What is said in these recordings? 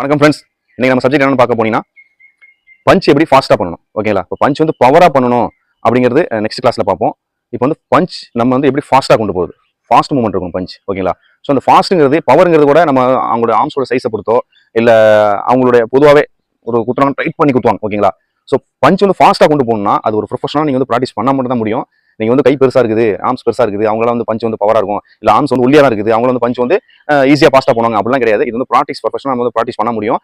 வணக்கம் ஃப்ரெண்ட்ஸ் இன்றைக்கி நம்ம சப்ஜெக்ட் என்னென்னு பார்க்க போனீங்கன்னா பஞ்ச் எப்படி ஃபாஸ்ட்டாக பண்ணணும்? ஓகேங்களா இப்போ பஞ்ச் வந்து பவராக பண்ணணும் அப்படிங்கிறது நெக்ஸ்ட் கிளாஸில் பார்ப்போம். இப்போ வந்து பஞ்ச் நம்ம வந்து எப்படி ஃபாஸ்ட்டாக கொண்டு போகுது? ஃபாஸ்ட் மூவ்மெண்ட் இருக்கும் பஞ்ச் ஓகேங்களா ஸோ அந்த ஃபாஸ்ட்டுங்கிறது பவருங்கிறது கூட நம்ம அவங்களோட ஆர்ம்ஸோட சைஸை பொறுத்தோ இல்லை அவங்களுடைய பொதுவாகவே ஒரு குத்துறாங்க டைட் பண்ணி குத்துவாங்க ஓகேங்களா ஸோ பஞ்ச் வந்து ஃபாஸ்ட்டாக கொண்டு போகணும்னா அது ஒரு ப்ரொஃபஷனாக நீங்கள் வந்து ப்ராக்டிஸ் பண்ணால் மட்டும் தான் முடியும். நீங்கள் வந்து கை பெருசாக இருக்குது ஆர்ம்ஸ் பெருசாக இருக்குது அவங்களாம் வந்து பஞ்ச் வந்து பவராக இருக்கும். இல்லை ஆம்ஸ் வந்து ஒல்லியாக தான் இருக்குது அவங்கள வந்து பஞ்ச் வந்து ஈஸியாக ஃபாஸ்ட்டாக போனாங்க அப்படிலாம் கிடையாது. இது வந்து ப்ராக்டிஸ் ப்ரொஃபஷனல் நம்ம வந்து ப்ராக்டிஸ் பண்ண முடியும்.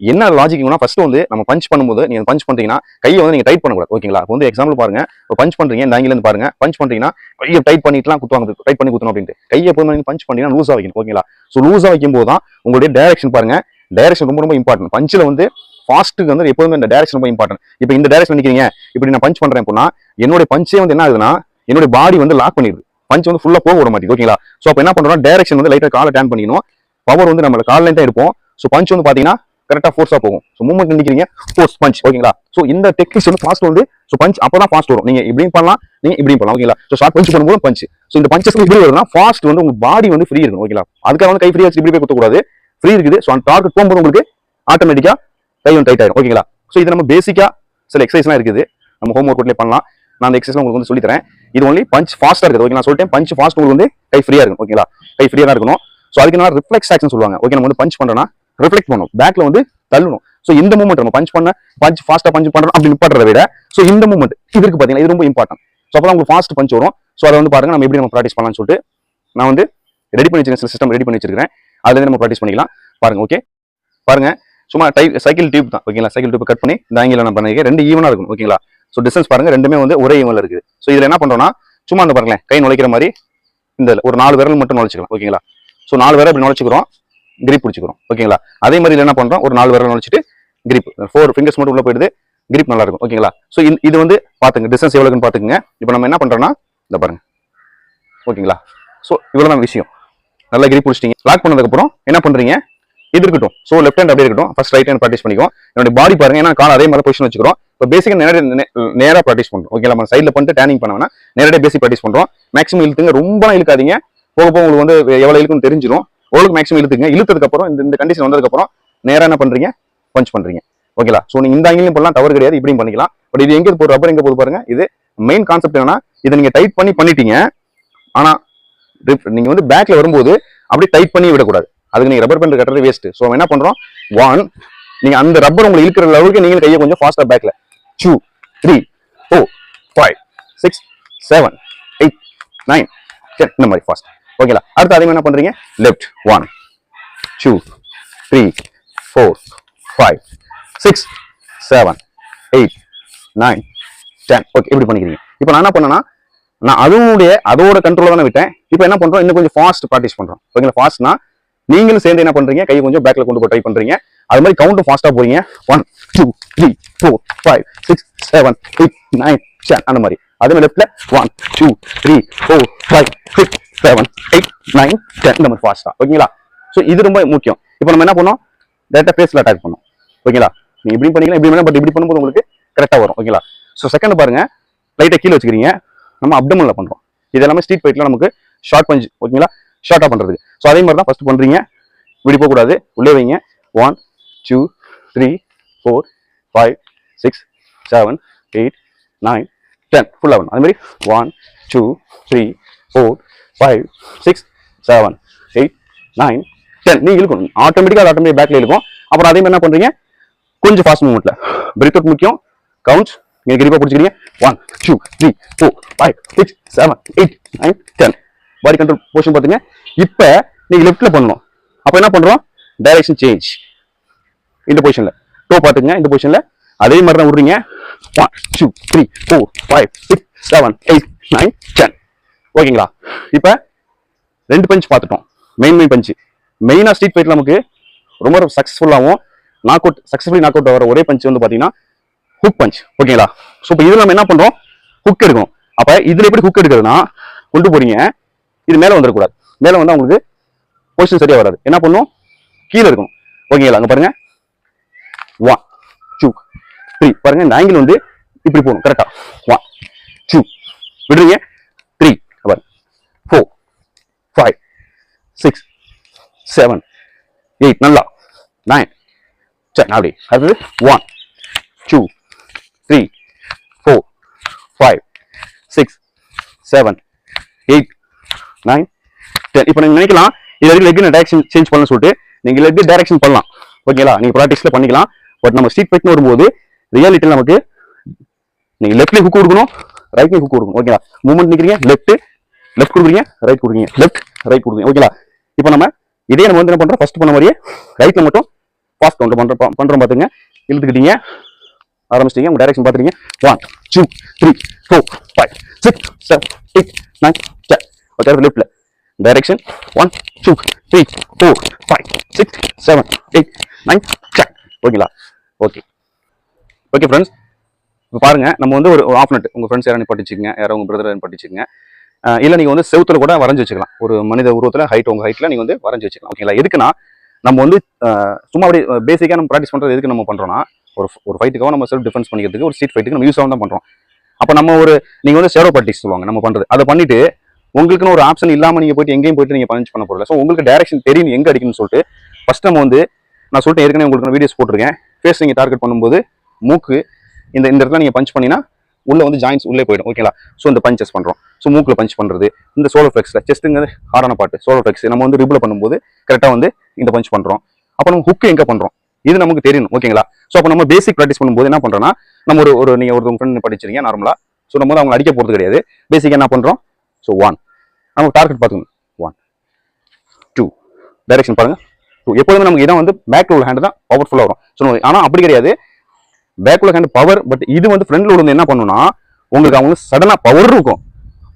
என்ன லாஜிக்னா ஃபர்ஸ்ட் வந்து நம்ம பஞ்ச் பண்ணும்போது நீங்க பஞ்ச் பண்றீங்கன்னா கையை வந்து நீங்க டைட் பண்ணக்கூடாது. ஓகேங்களா இப்போ வந்து எக்ஸாம்பிள் பாருங்க. இப்போ பஞ்ச் பண்றீங்க இந்த ஆங்கில பாருங்க. பஞ்ச் பண்றீங்கன்னா கையை டைட் பண்ணிட்டுலாம் குத்துவாங்க டைட் பண்ணி குத்தணும் அப்படின்ட்டு. கையை எப்போதுமே நீங்க பஞ்ச் பண்ணீங்கன்னா லூஸா வைக்கணும். ஓகேங்களா ஸோ லூஸாக வைக்கும் போது தான் உங்களுடைய டைரக்ஷன் பாருங்க. டைரக்ஷன் ரொம்ப ரொம்ப இம்பார்ட்டன்ட் பஞ்சில் வந்து ஃபாஸ்ட்டுக்கு வந்து எப்போதுமே இந்த டைரக்ஷன் ரொம்ப இம்பார்ட்டன்ட் இப்போ இந்த டைரக்ஷன் நிற்கிறீங்க இப்படி நான் பஞ்ச் பண்ணுறேன் அப்படின்னா என்னுடைய பஞ்சே வந்து என்ன ஆகுதுன்னா என்னுடைய பாடி வந்து லாக் பண்ணிடுது. பஞ்ச் வந்து ஃபுல்லாக போக விட மாட்டேங்குது ஓகேங்களா ஸோ அப்போ என்ன பண்ணுறோம் டேரக்ஷன் வந்து லைட்டாக காலை டேன் பண்ணிக்கணும் பவர் வந்து நம்ம காலில் தான் இருப்போம் ஸோ பஞ்ச் வந்து பார்த்தீங்கன்னா கரெக்டாக ஃபோர்ஸாக போகும். ஸோ மூவ்மெண்ட் நிற்கிறீங்க ஃபோர்ஸ் பஞ்ச் ஓகேங்களா ஸோ இந்த டெக்னிக்ஸ் வந்து ஃபாஸ்ட் வந்து ஸோ பஞ்ச் அப்போ தான் ஃபாஸ்ட் வரும். நீங்கள் இப்படியும் பண்ணலாம் நீங்கள் இப்படியும் பண்ணலாம் ஓகேங்களா ஸோ ஷார்ட் பஞ்ச் பண்ணும்போது பஞ்ச் ஸோ இந்த பஞ்சஸ் இப்படி வருதுன்னா ஃபாஸ்ட் வந்து உங்கள் பாடி வந்து ஃப்ரீ இருக்கும் ஓகேங்களா அதுக்காக வந்து கை ஃப்ரீயாக வச்சு இப்படி போய் குத்தக்கூடாது. ஃப்ரீ இருக்குது ஸோ அந்த டார்கெட் போகும்போது உங்களுக்கு ஆட்டோமேட்டிக்கா கை வந்து டைட் ஆயிடும் ஓகேங்களா ஸோ இது நம்ம பேசிக்காக சில எக்ஸசைஸ்லாம் இருக்குது. நம்ம ஹோம் ஒர்க் பண்ணலாம். நான் அந்த எக்ஸசைஸ் உங்களுக்கு வந்து சொல்லி தரேன் இது ஒன்லி பஞ்ச் ஃபாஸ்ட்டாக இருக்குது. ஓகே நான் சொல்லிட்டேன். பஞ்ச் ஃபாஸ்ட் உங்களுக்கு வந்து கை ஃப்ரீயாக இருக்கும். ஓகேங்களா கை ஃப்ரீயாக தான் இருக்கணும். ஸோ அதுக்கு நான் ரிஃப்ளெக்ஸ் ஆக்ஷன் சொல்லுவாங்க. ஓகே நம்ம வந்து பஞ்ச் பண்ணுறோம்னா ரிஃப்ளெக்ட் பண்ணணும். பேக்ல வந்து தள்ளணும். ஸோ இந்த மூமெண்ட் நம்ம பஞ்ச் பண்ண பஞ்ச் ஃபாஸ்ட்டாக பஞ்ச் பண்ணுறோம் அப்படி நிப்பாட்டுறத விட ஸோ இந்த மூமெண்ட் இதுக்கு பார்த்தீங்கன்னா இது ரொம்ப இம்பார்ட்டன்ட் ஸோ அப்போ உங்களுக்கு ஃபாஸ்ட் பஞ்ச் வரும். ஸோ அதை வந்து பாருங்க. நம்ம எப்படி நம்ம ப்ராக்டிஸ் பண்ணலாம்னு சொல்லிட்டு நான் வந்து ரெடி பண்ணி வச்சிருக்கேன் சிஸ்டம் ரெடி பண்ணி வச்சிருக்கேன் அதுலேருந்து நம்ம ப்ராக்டிஸ் பண்ணிக்கலாம். பாருங்க ஓகே பாருங்க. சும்மா டைப் சைக்கிள் டியூப் தான். ஓகேங்களா சைக்கிள் டியூப் கட் பண்ணி இந்த ஆங்கில நான் பண்ணிருக்கேன். ரெண்டு ஈவனாக இருக்கும் ஓகேங்களா ஸோ டிஸ்டன்ஸ் பாருங்க ரெண்டுமே வந்து ஒரே ஈவனில் இருக்குது. ஸோ இதில் என்ன பண்ணுறோன்னா சும்மா அந்த பாருங்களேன் கை நுழைக்கிற மாதிரி இந்த ஒரு நாலு விரல் மட்டும் நுழைச்சிக்கலாம் ஓகேங்களா? ஸோ நாலு விரல் இப்படி நுழைச்சிக்கிறோம் கிரிப் பிடிச்சிக்கிறோம் ஓகேங்களா? அதே மாதிரி இதுல என்ன பண்ணுறோம் ஒரு நாலு விரல் நுழைச்சிட்டு கிரிப் ஃபோர் ஃபிங்கர்ஸ் மட்டும் உள்ள போயிடுது கிரிப் நல்லா இருக்கும் ஓகேங்களா? ஸோ இது வந்து பார்த்துங்க டிஸ்டன்ஸ் எவ்வளோக்குன்னு பார்த்துக்குங்க இப்போ நம்ம என்ன பண்ணுறோம்னா இந்த பாருங்க ஓகேங்களா? ஸோ இவ்வளவுதான் விஷயம். நல்லா கிரிப் பிடிச்சிட்டீங்க. லாக் பண்ணதுக்கப்புறம் என்ன பண்ணுறீங்க இது இருக்கட்டும். ஸோ லெஃப்ட் ஹேண்ட் அப்படியே இருக்கட்டும். ஃபர்ஸ்ட் ரைட் ஹேண்ட் ப்ராக்டிஸ் பண்ணிக்கோ என்னோட பாடி பாருங்க. ஏன்னா கால் அதே மாதிரி பொசிஷன் வச்சுக்கிறோம். இப்போ பேசிக்காக நேரடி நேராக ப்ராக்டிஸ் பண்ணுறோம் ஓகே நம்ம சைடில் பண்ணிட்டு டேனிங் பண்ணோம்னா நேரடியாக பேசிக் ப்ராக்டிஸ் பண்ணுறோம் மேக்ஸிமம் இழுத்துங்க. ரொம்ப இழுக்காதீங்க. போக போக உங்களுக்கு வந்து எவ்வளோ இழுக்குன்னு தெரிஞ்சிடும் ஓரளவுக்கு மேக்ஸிமம் இழுத்துங்க இழுத்ததுக்கப்புறம் இந்த இந்த கண்டிஷன் வந்ததுக்கப்புறம் நேராக என்ன பண்ணுறீங்க பஞ்ச் பண்ணுறீங்க ஓகேங்களா ஸோ நீங்கள் இந்த ஆங்கிலையும் பண்ணலாம் தவறு கிடையாது. இப்படியும் பண்ணிக்கலாம். பட் இது எங்கே போகிற ரப்பர் எங்கே போகுது பாருங்க. இது மெயின் கான்செப்ட் என்னன்னா இதை நீங்கள் டைட் பண்ணி பண்ணிட்டீங்க. ஆனால் நீங்கள் வந்து பேக்கில் வரும்போது அப்படியே டைட் பண்ணி விடக்கூடாது. அதுக்கு நீங்க ரப்பர் பேண்ட் கட்டுறது வேஸ்ட் ஸோ என்ன பண்றோம்? ஒன் நீங்க அந்த ரப்பர் உங்களை இழுக்கிற அளவுக்கு நீங்க கையை கொஞ்சம் ஃபாஸ்டா பேக்ல two three four five six seven eight nine ten இந்த மாதிரி ஃபாஸ்ட் ஓகேங்களா அடுத்து அதே மாதிரி என்ன பண்றீங்க? Left one two three four five six seven eight nine ten okay இப்படி பண்ணிக்கிறீங்க. இப்போ நான் என்ன பண்ணேன்னா நான் அதோடைய அதோட கண்ட்ரோல் தானே விட்டேன். இப்போ என்ன பண்றோம்? இன்னும் கொஞ்சம் ஃபாஸ்ட் ப்ராக்டிஸ் பண்றோம். ஓகேங்களா ஃபாஸ்ட்னா நீங்களும் சேர்ந்து என்ன பண்றீங்க? கையை கொஞ்சம் பேக்ல கொண்டு போய் ட்ரை பண்றீங்க. அது மாதிரி கவுண்டும் ஃபாஸ்டா போறீங்க. One two three four five six seven eight nine ten அந்த மாதிரி. அதே மாதிரி லெஃப்ட்ல one two three four five six seven eight nine ten இந்த மாதிரி ஃபாஸ்டா ஓகேங்களா ஸோ இது ரொம்ப முக்கியம். இப்போ நம்ம என்ன பண்ணோம்? டேரக்டா ஃபேஸ்ல அட்டாக் பண்ணோம். ஓகேங்களா நீங்க இப்படி பண்ணிக்கலாம் இப்படி வேணா பட் இப்படி பண்ணும்போது உங்களுக்கு கரெக்டா வரும். ஓகேங்களா ஸோ செகண்ட் பாருங்க. லைட்டை கீழே வச்சுக்கிறீங்க. நம்ம அப்டமன்ல பண்றோம். இது எல்லாமே ஸ்ட்ரீட் ஃபைட்ல நமக்கு ஷார்ட் பஞ்ச் ஓகேங்களா ஷார்ட்டாக பண்ணுறதுக்கு ஸோ அதே மாதிரி தான் ஃபர்ஸ்ட் பண்ணுறீங்க இப்படி போகக்கூடாது. உள்ளே வைங்க. One two three four five six seven eight nine ten ஃபுல்லாக வரும் அதே மாதிரி one two three four five six seven eight nine ten நீங்கள் இழுக்கணும். ஆட்டோமேட்டிக்காக அது ஆட்டோமேட்டிக் பேக்கில் இருக்கும் அப்புறம் அதே மாதிரி என்ன பண்ணுறீங்க கொஞ்சம் ஃபாஸ்ட் மூவ்மெண்ட்ல பிரேக் அவுட் முக்கியம். கவுண்ட் நீங்கள் கிரிப்பாக பிடிச்சிக்கிறீங்க. One two three four five six seven eight nine ten body control portion பார்த்துங்க இப்போ நீங்கள் லெஃப்ட்டில் பண்ணணும். அப்போ என்ன பண்ணுறோம் டைரக்ஷன் சேஞ்ச் இந்த பொசிஷனில் டோ பார்த்துங்க இந்த பொசிஷனில் அதே மாதிரி தான் விடுறீங்க. One two three four five six seven eight nine ten ஓகேங்களா இப்போ ரெண்டு பஞ்ச் பார்த்துட்டோம் மெயின் மெயின் பஞ்சு மெயினாக ஸ்ட்ரீட் ஃபைட்டில் நமக்கு ரொம்ப சக்ஸஸ்ஃபுல்லாகவும் knock out successfully knock out வர ஒரே பஞ்ச் வந்து பார்த்தீங்கன்னா ஹுக் பஞ்ச் ஓகேங்களா ஸோ இப்போ இதில் நம்ம என்ன பண்ணுறோம் ஹுக் எடுக்கணும். அப்போ இதில் எப்படி ஹுக் எடுக்கிறதுனா கொண்டு போகிறீங்க இது மேலே வந்துடக்கூடாது மேலே வந்தால் உங்களுக்கு பொசிஷன் சரியாக வராது. என்ன பண்ணும்? கீழே இருக்கணும். ஓகேங்களா அங்கே பாருங்க. ஒன் டூ த்ரீ பாருங்க இந்த ஆங்கிள் வந்து இப்படி போகணும். கரெக்டாக ஒன் டூ விடுறீங்க? த்ரீ பாருங்க. Four five six seven eight நல்லா. நைன் சரி அப்படி. அது one two three four five six seven eight nine ten இப்போ நீங்கள் நினைக்கலாம் இது வரைக்கும் லெக் டைரக்ஷன் சேஞ்ச் பண்ண சொல்லிட்டு நீங்கள் லெக் டைரக்ஷன் பண்ணலாம். ஓகேங்களா நீங்கள் ப்ராக்டிஸில் பண்ணிக்கலாம். பட் நம்ம ஸ்ட்ரீட் பைக்னு வரும்போது ரியாலிட்டியில் நமக்கு நீங்கள் லெஃப்ட்லேயே ஹுக் கொடுக்கணும் ரைட்லேயே ஹுக் கொடுக்கணும். ஓகேங்களா மூமெண்ட் நிற்கிறீங்க லெஃப்ட் லெஃப்ட் கொடுக்குறீங்க ரைட் கொடுக்குறீங்க. லெஃப்ட் ரைட் கொடுக்குறீங்க. ஓகேங்களா இப்போ நம்ம இதே நம்ம வந்து என்ன பண்ணுறோம் ஃபஸ்ட் பண்ண மாதிரியே ரைட்டில் மட்டும் ஃபாஸ்ட் கவுண்டர் பண்ணுறோம் பண்ணுறோம் பார்த்துங்க இழுத்துக்கிட்டீங்க. ஆரம்பிச்சிட்டீங்க. உங்கள் டைரக்ஷன் பார்த்துட்டீங்க one two three four five six seven eight nine ten okay லெஃப்ட்டில் direction one two three four five six seven eight nine ten ஓகேங்களா ஓகே ஓகே ஃப்ரெண்ட்ஸ் இப்போ பாருங்கள் நம்ம வந்து ஒரு ஆஃப் நட் உங்கள் ஃப்ரெண்ட்ஸ் யாரும் படிச்சுக்கங்க யாரும் உங்கள் பிரதர் படிச்சுக்கங்க இல்லை நீங்கள் வந்து செவுத்துல கூட வரைஞ்சி வச்சுக்கலாம். ஒரு மனித உருவத்தில் ஹைட் உங்கள் ஹைட்டில் நீங்கள் வந்து வரைஞ்சி வச்சுக்கலாம். ஓகேங்களா எதுக்குன்னா நம்ம வந்து சும்மா அப்படி பேசிக்காக நம்ம ப்ராக்டிஸ் பண்ணுறது எதுக்கு நம்ம பண்ணுறோம்னா ஒரு ஒரு ஃபைட்டுக்காக நம்ம செல்ஃப் டிஃபென்ஸ் பண்ணிக்கிறதுக்கு ஒரு ஸ்ட்ரீட் ஃபைட்டுக்கு நம்ம யூஸ் தான் பண்ணுறோம் அப்போ நம்ம ஒரு நீங்கள் வந்து ஷேடோ ப்ராக்டிஸ் சொல்லுவாங்க நம்ம பண்ணுறது அதை பண்ணிட்டு உங்களுக்குன்னு ஒரு ஆப்ஷன் இல்லாமல் நீங்கள் போயிட்டு எங்கேயும் போயிட்டு நீங்கள் பஞ்ச் பண்ண போகிறல ஸோ உங்களுக்கு டேரக்ஷன் தெரியும் எங்கே அடிக்கணும்னு சொல்லிட்டு ஃபஸ்ட் நம்ம வந்து நான் சொல்லிட்டு ஏற்கனவே உங்களுக்கு வீடியோஸ் போட்டிருக்கேன். ஃபேஸ் நீங்கள் டார்கெட் பண்ணும்போது மூக்கு இந்த இந்த இடத்துல நீங்கள் பஞ்ச் பண்ணினா உள்ளே வந்து ஜாயின்ஸ் உள்ளே போயிடும் ஓகேங்களா ஸோ இந்த பஞ்சஸ் பண்ணுறோம் ஸோ மூக்கில் பஞ்ச் பண்ணுறது இந்த சோலோ ஃப்ளெக்ஸில் செஸ்ட்டுங்கிறது ஹார்டான பாட்டு சோலோ ஃப்ளெக்ஸ் நம்ம வந்து ரிபில் பண்ணும்போது கரெக்டாக வந்து இந்த பஞ்ச் பண்ணுறோம் அப்போ நம்ம ஹுக்கு எங்கே பண்ணுறோம் இது நமக்கு தெரியணும் ஓகேங்களா ஸோ அப்போ நம்ம பேசிக் ப்ராக்டிஸ் பண்ணும்போது என்ன பண்ணுறோம்னா நம்ம ஒரு ஒரு நீங்கள் ஒரு ஃப்ரெண்ட் படிச்சிருக்கீங்க நார்மலாக ஸோ நம்ம வந்து அவங்க அடிக்க போகிறது கிடையாது. பேசிக் என்ன பண்ணுறோம் ஸோ ஒன் நம்ம டார்கெட் பார்த்துக்கணும் ஒன் டூ டைரக்ஷன் பாருங்க. டூ எப்போதுமே நமக்கு இதான் வந்து பேக் உள்ள ஹேண்ட் தான் பவர்ஃபுல்லாக வரும். ஸோ ஆனால் அப்படி கிடையாது. பேக் உள்ள ஹேண்டு பவர் பட் இது வந்து ஃப்ரண்ட்ல உள்ள என்ன பண்ணுன்னா உங்களுக்கு அவங்க சடனாக பவர் இருக்கும்.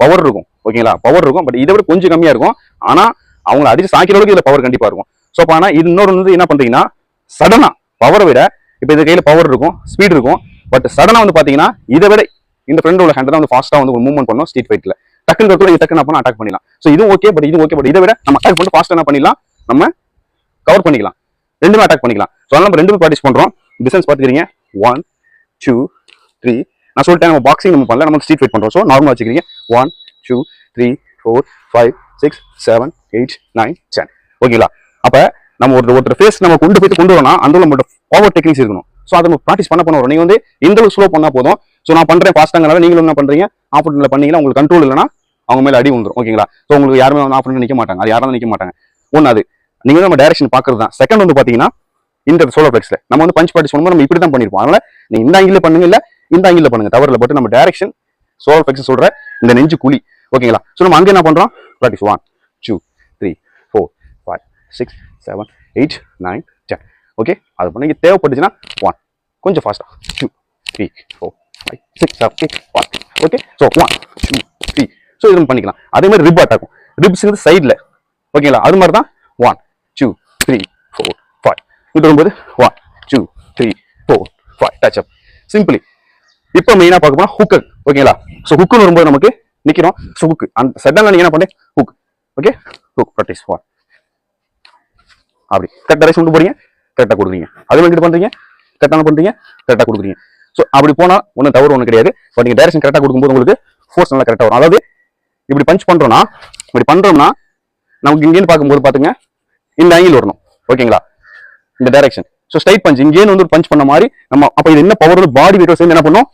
பவர் இருக்கும். ஓகேங்களா பவர் இருக்கும் பட் இதை விட கொஞ்சம் கம்மியாக இருக்கும். ஆனால் அவங்கள அடிச்சு சாய்க்கிற அளவுக்கு இதில் பவர் கண்டிப்பாக இருக்கும். ஸோ அப்போ ஆனால் இது இன்னொரு வந்து என்ன பண்ணுறீங்கன்னா சடனாக பவரை விட இப்போ இந்த கையில் பவர் இருக்கும் ஸ்பீட் இருக்கும். பட் சடனாக வந்து பார்த்தீங்கன்னா இதை விட இந்த ஃப்ரெண்ட் உள்ள ஹேண்ட் தான் வந்து ஃபாஸ்ட்டாக வந்து மூவ்மெண்ட் பண்ணணும் ஸ்ட்ரீட் ஃபைட்டில் டக்குன்னு கூட இது டக்குன்னு பண்ண அட்டாக் பண்ணிடலாம். ஸோ இது ஓகே பட் இது ஓகே பட் இதை விட நம்ம அட்டாக் பண்ணிட்டு ஃபாஸ்ட் என்ன பண்ணிடலாம்? நம்ம கவர் பண்ணிக்கலாம். ரெண்டுமே அட்டாக் பண்ணிக்கலாம். ஸோ அதனால் நம்ம ரெண்டுமே ப்ராக்டிஸ் பண்ணுறோம் டிஸ்டன்ஸ் பார்த்துக்கிறீங்க ஒன் டூ த்ரீ நான் சொல்லிட்டேன் நம்ம பாக்ஸிங் நம்ம பண்ணல நம்ம ஸ்ட்ரீட் ஃபைட் பண்ணுறோம் ஸோ நார்மலாக வச்சுக்கிறீங்க. One two three four five six seven eight nine ten ஓகேங்களா அப்போ நம்ம ஒருத்தர் ஒருத்தர் ஃபேஸ் நம்ம கொண்டு போயிட்டு கொண்டு வரோம்னா அந்த நம்மளோட பவர் டெக்னிக்ஸ் இருக்கணும். ஸோ அதை நம்ம ப்ராக்டிஸ் பண்ண பண்ண நீங்கள் வந்து இந்த அளவுக்கு ஸ்லோ பண்ணால் போதும். ஸோ நான் பண்ணுறேன் ஃபாஸ்ட்டாங்கனால நீங்களும் என்ன பண்ணுறீங்க ஆப்போசிட்டில் பண்ணீங்கன்னா உங்களுக்கு கண்ட்ரோல் இல்லைனா அவங்க மேலே அடி வந்துடும் ஓகேங்களா ஸோ உங்களுக்கு யாருமே வந்து ஆப்போசிட் நிற்க மாட்டாங்க. அது யாரும் நிற்க மாட்டாங்க. ஒன்று அது நீங்கள் நம்ம டைரக்ஷன் பார்க்குறது தான். செகண்ட் வந்து பார்த்தீங்கன்னா இந்த சோலோ ஃபிளெக்ஸ்ல நம்ம வந்து பஞ்ச் ப்ராக்டிஸ் பண்ணும்போது நம்ம இப்படி தான் பண்ணியிருப்போம் அதனால் நீங்கள் இந்த ஆங்கிள் பண்ணுங்க இல்லை இந்த ஆங்கிள் பண்ணுங்க. தவறில் பட் நம்ம டைரக்ஷன் சோலோ ஃபிளெக்ஸ் சொல்கிற இந்த நெஞ்சு குழி. ஓகேங்களா ஸோ நம்ம அங்கே என்ன பண்ணுறோம் practice one two three four five six seven eight nine okay அது பண்ணி தேவைப்பட்டுச்சுன்னா ஒன் கொஞ்சம் ஃபாஸ்ட்டாக two three four five six seven eight one okay so one two three so இது பண்ணிக்கலாம். அதே மாதிரி ரிப் அட்டாக்கும் ரிப்ஸுங்கிறது சைடில் ஓகேங்களா அது மாதிரி தான் one two three four five இங்கிட்டு வரும்போது one two three four five touch up simply இப்போ மெயினாக பார்க்க போனால் ஹுக்கர் ஓகேங்களா ஸோ ஹுக்குன்னு வரும்போது நமக்கு நிற்கிறோம் ஸோ ஹுக்கு அந்த சடனாக நீங்கள் என்ன பண்ணேன் hook okay hook practice one அப்படி. கட் ரைஸ் கொண்டு போறீங்க கரெக்டாக கொடுக்குறீங்க. அது வந்து பண்ணுறீங்க கரெக்டாக பண்ணுறீங்க கரெக்டாக கொடுக்குறீங்க. ஸோ அப்படி போனால் ஒன்றும் தவறு ஒன்றும் கிடையாது. பட் நீங்கள் டைரக்ஷன் கரெக்டாக கொடுக்கும்போது உங்களுக்கு ஃபோர்ஸ் நல்லா கரெக்டாக வரும். அதாவது இப்படி பஞ்ச் பண்ணுறோம்னா இப்படி பண்ணுறோம்னா நமக்கு இங்கேருந்து பார்க்கும்போது பார்த்துங்க இந்த ஆங்கிள் வரணும். ஓகேங்களா இந்த டைரக்ஷன் ஸோ ஸ்ட்ரைட் பஞ்ச் இங்கேருந்து வந்து ஒரு பஞ்ச் பண்ண மாதிரி நம்ம அப்போ இது என்ன பவர் பாடி வீட்டில் சேர்ந்து என்ன பண்ணும்?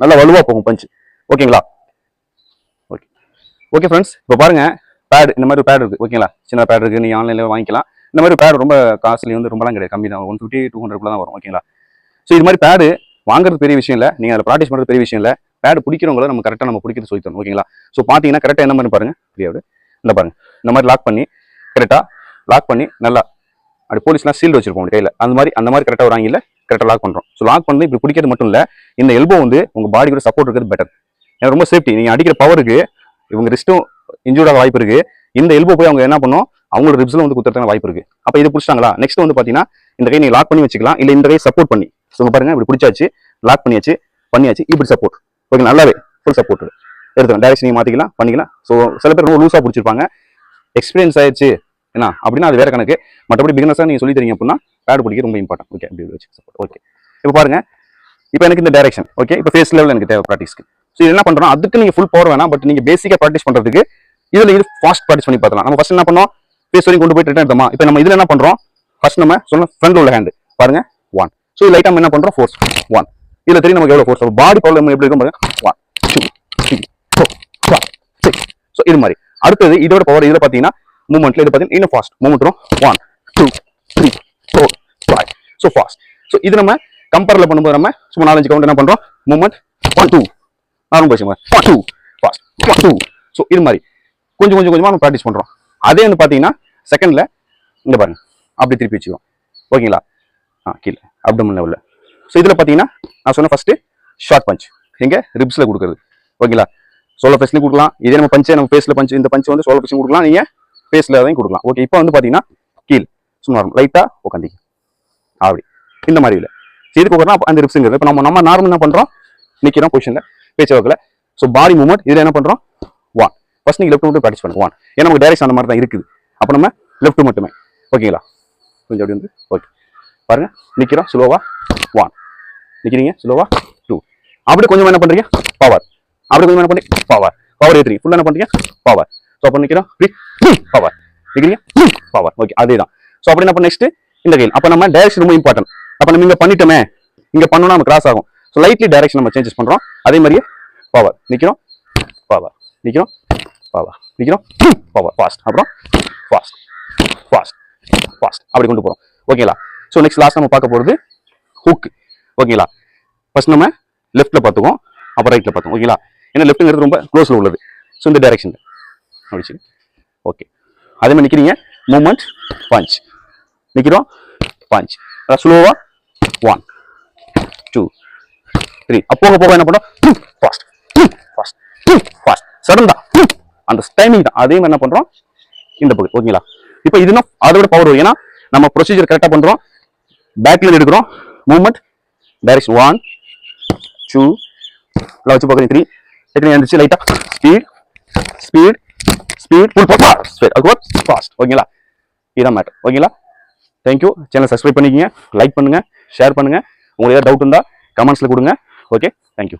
நல்லா வலுவாக போகும் பஞ்ச் ஓகேங்களா ஓகே ஓகே ஃப்ரெண்ட்ஸ் இப்போ பாருங்கள் பேட் இந்த மாதிரி பேட் இருக்குது ஓகேங்களா சின்ன பேட் இருக்குது நீங்கள் ஆன்லைனில் வாங்கிக்கலாம். இந்த மாதிரி பேடு ரொம்ப காஸ்ட்லி வந்து ரொம்பலாம் கிடையாது. கம்மி தான். ஒன் ஃபிஃப்டி டூ ஹண்ட்ரட் தான் வரும் ஓகேங்களா ஸோ இது மாதிரி பேடு வாங்குறது பெரிய விஷயம் இல்லை. நீங்கள் அதில் ப்ராக்டிஸ் பண்ணுறது பெரிய விஷயம் இல்லை. பேடு பிடிக்கிறவங்கள நம்ம கரெக்டாக நம்ம பிடிக்கிறது சொல்லி தரணும் ஓகேங்களா ஸோ பார்த்தீங்கன்னா கரெக்டாக என்ன மாதிரி பாருங்க? ஃப்ரீயாவது இந்த பாருங்க. இந்த மாதிரி லாக் பண்ணி கரெக்டாக லாக் பண்ணி நல்லா அப்படி போலீஸ்லாம் சீல்டு வச்சிருப்போம் கையில். அந்த மாதிரி அந்த மாதிரி கரெக்டாக ஒரு ஆங்கில கரெக்டாக லாக் பண்ணுறோம் ஸோ லாக் பண்ணி இப்படி பிடிக்கிறது மட்டும் இல்லை இந்த எல்போ வந்து உங்கள் பாடி கூட சப்போர்ட் இருக்கிறது பெட்டர் ஏன்னா ரொம்ப சேஃப்டி நீங்கள் அடிக்கிற பவருக்கு இவங்க ரிஸ்ட்டும் இன்ஜூர்டாக வாய்ப்பு இருக்குது இந்த எல்போ போய் அவங்க என்ன பண்ணும்? அவங்களோட ரிப்ஸ்ல வந்து குத்துறதுக்கான வாய்ப்பு இருக்கு. அப்போ இது பிடிச்சாங்களா நெக்ஸ்ட் வந்து பார்த்தீங்கன்னா இந்த கை நீங்கள் லாக் பண்ணி வச்சுக்கலாம். இல்லை இந்த கை சப்போர்ட் பண்ணி. ஸோ பாருங்க இப்படி பிடிச்சாச்சு. லாக் பண்ணியாச்சு பண்ணியாச்சு. இப்படி சப்போர்ட் ஓகே நல்லாவே ஃபுல் சப்போர்ட் எடுத்துக்கலாம். டைரக்ஷன் நீங்கள் மாற்றிக்கலாம் பண்ணிக்கலாம். ஸோ சில பேர் ரொம்ப லூஸாக பிடிச்சிருப்பாங்க. எக்ஸ்பீரியன்ஸ் ஆயிடுச்சு. என்ன? அப்படின்னா அது வேற கணக்கு. மற்றபடி பிகினஸாக நீங்கள் சொல்லி தரீங்க அப்படின்னா பேட் பிடிக்க ரொம்ப இம்பார்ட்டன் ஓகே அப்படி வச்சு சப்போர்ட் ஓகே இப்போ பாருங்க. இப்போ எனக்கு இந்த டைரக்ஷன் ஓகே இப்போ ஃபேஸ் லெவல் எனக்கு தேவை ப்ராக்டிஸ்க்கு ஸோ இது என்ன பண்ணுறோம் அதுக்கு நீங்கள் ஃபுல் பவர் வேணாம். பட் நீங்கள் பேசிக்காக ப்ராக்டிஸ் பண்ணுறதுக்கு இதுல இது ஃபாஸ்ட் ப்ராக்டிஸ் பண்ணி பார்த்தலாம் நம்ம ஃபஸ்ட் என்ன பண்ணோம்? பேஸ் வரைக்கும் கொண்டு போயிட்டு ரிட்டர்ன் எடுத்தோமா? இப்போ நம்ம இதில் என்ன பண்ணுறோம் ஃபர்ஸ்ட் நம்ம சொன்ன ஃப்ரண்ட் உள்ள ஹேண்டு பாருங்க. ஒன் ஸோ இது லைட்டாக என்ன பண்ணுறோம் ஃபோர்ஸ் ஒன் இதில் தெரியும் நமக்கு எவ்வளோ ஃபோர்ஸ் பாடி பவர் நம்ம எப்படி இருக்கும் பாருங்க? One two three four five six so இது மாதிரி. அடுத்தது இதோட பவர் இதில் பார்த்தீங்கன்னா மூமெண்ட்ல இது பார்த்தீங்கன்னா இன்னும் ஃபாஸ்ட் மூமெண்ட் வரும். One two three four five so fast so இது நம்ம கம்பேரில் பண்ணும்போது நம்ம சும்மா நாலஞ்சு கவுண்ட் என்ன பண்ணுறோம் மூமெண்ட் ஒன் டூ நார்மல் பேசுங்க one two fast one two so இது மாதிரி. கொஞ்சம் கொஞ்சம் கொஞ்சமாக நம்ம ப்ராக்டிஸ் பண்ணுறோம் அதே வந்து பார்த்தீங்கன்னா செகண்டில் இங்கே பாருங்க. அப்படி திருப்பி வச்சுக்கோம் ஓகேங்களா? ஆ கீழே. அப்டமன் லெவலில் ஸோ இதில் பார்த்தீங்கன்னா நான் சொன்ன ஃபஸ்ட்டு ஷார்ட் பஞ்ச் எங்கே ரிப்ஸில் கொடுக்குறது. ஓகேங்களா? சோலோ ஃபேஸ்லையும் கொடுக்கலாம். இதே நம்ம பஞ்சை நம்ம ஃபேஸில் பஞ்ச் இந்த பஞ்ச் வந்து சோலோ ஃபேஸ்லையும் கொடுக்கலாம். நீங்கள் ஃபேஸில் அதையும் கொடுக்கலாம். ஓகே இப்போ வந்து பார்த்தீங்கன்னா கீழ். சும்மா லைட்டாக உட்காந்திங்க அப்படி. இந்த மாதிரி இல்லை. எதுக்கு உட்காரா அந்த ரிப்ஸுங்கிறது இப்போ நம்ம நம்ம நார்மல் என்ன பண்ணுறோம் நிற்கிறோம் பொசிஷனில் பேச்சு வைக்கல ஸோ பாடி மூவ்மெண்ட் இதில் என்ன பண்ணுறோம் ஃபஸ்ட் ஃபர்ஸ்ட் நீங்கள் லெஃப்ட் மட்டும் ப்ராக்டிஸ் பண்ணுங்க. ஒன் ஏன்னா நமக்கு டேரக்ஷன் அந்த மாதிரி தான் இருக்குது. அப்போ நம்ம லெஃப்ட் மட்டுமே. ஓகேங்களா கொஞ்சம் அப்படி வந்து ஓகே பாருங்க. நிற்கிறோம் ஸ்லோவா ஒன் நிற்கிறீங்க ஸ்லோவா டூ அப்படி கொஞ்சம் என்ன பண்ணுறீங்க பவர் அப்படி கொஞ்சம் என்ன பண்ணுறீங்க பவர் பவர் ஏற்றுறீங்க ஃபுல்லாக என்ன பண்ணுறீங்க பவர் ஸோ அப்போ நிற்கிறோம் பவர் நிற்கிறீங்க பவர் ஓகே அதே தான் ஸோ அப்படி என்ன பண்ண நெக்ஸ்ட் இந்த கையில் அப்போ நம்ம டேரக்ஷன் ரொம்ப இம்பார்ட்டன்ட் அப்போ நம்ம இங்கே பண்ணிட்டோமே. இங்கே பண்ணோம்னா நம்ம கிராஸ் ஆகும். ஸோ லைட்லி டேரக்ஷன் நம்ம சேஞ்சஸ் பண்ணுறோம் அதே மாதிரியே பவர் நிற்கிறோம் பவர் நிற்கிறோம் பாவா நிற்கிறோம் பாவா ஃபாஸ்ட் அப்புறம் ஃபாஸ்ட் ஃபாஸ்ட் ஃபாஸ்ட் அப்படி கொண்டு போகிறோம் ஓகேங்களா ஸோ நெக்ஸ்ட் லாஸ்ட் நம்ம பார்க்க போகிறது ஹுக் ஓகேங்களா ஃபஸ்ட் நம்ம லெஃப்ட்டில் பார்த்துக்குவோம். அப்புறம் ரைட்டில் பார்த்துக்கோம் ஓகேங்களா ஏன்னா லெஃப்ட்டுங்கிறது ரொம்ப க்ளோஸில் உள்ளது. ஸோ இந்த டைரக்ஷனில் அப்படி ஓகே அதே மாதிரி நிற்கிறீங்க மூமெண்ட் பஞ்ச் நிற்கிறோம் பஞ்ச் ஸ்லோவாக ஒன் டூ த்ரீ அப்போ போக என்ன பண்ணோம்? ஃபாஸ்ட் ஃபாஸ்ட் ஃபாஸ்ட் சடன் தான் அந்த டைமிங் தான். அதே மாதிரி என்ன பண்ணுறோம் இந்த பகுதி ஓகேங்களா இப்போ இதுனா அதோட பவர் வரும். ஏன்னா நம்ம ப்ரொசீஜர் கரெக்டாக பண்ணுறோம் பேக்ல எடுக்கிறோம். மூவ்மெண்ட் டைரக்ஷன் ஒன் டூ எல்லாம் வச்சு பார்க்குறீங்க. த்ரீ எத்தனை இருந்துச்சு லைட்டாக speed speed speed full speed அதுக்கப்புறம் ஃபாஸ்ட் ஓகேங்களா இதான் மேட்டர் ஓகேங்களா தேங்க்யூ சேனல் சப்ஸ்கிரைப் பண்ணிக்கிங்க. லைக் பண்ணுங்கள் ஷேர் பண்ணுங்கள் உங்களுக்கு ஏதாவது டவுட் இருந்தால் கமெண்ட்ஸில் கொடுங்க. Okay thank you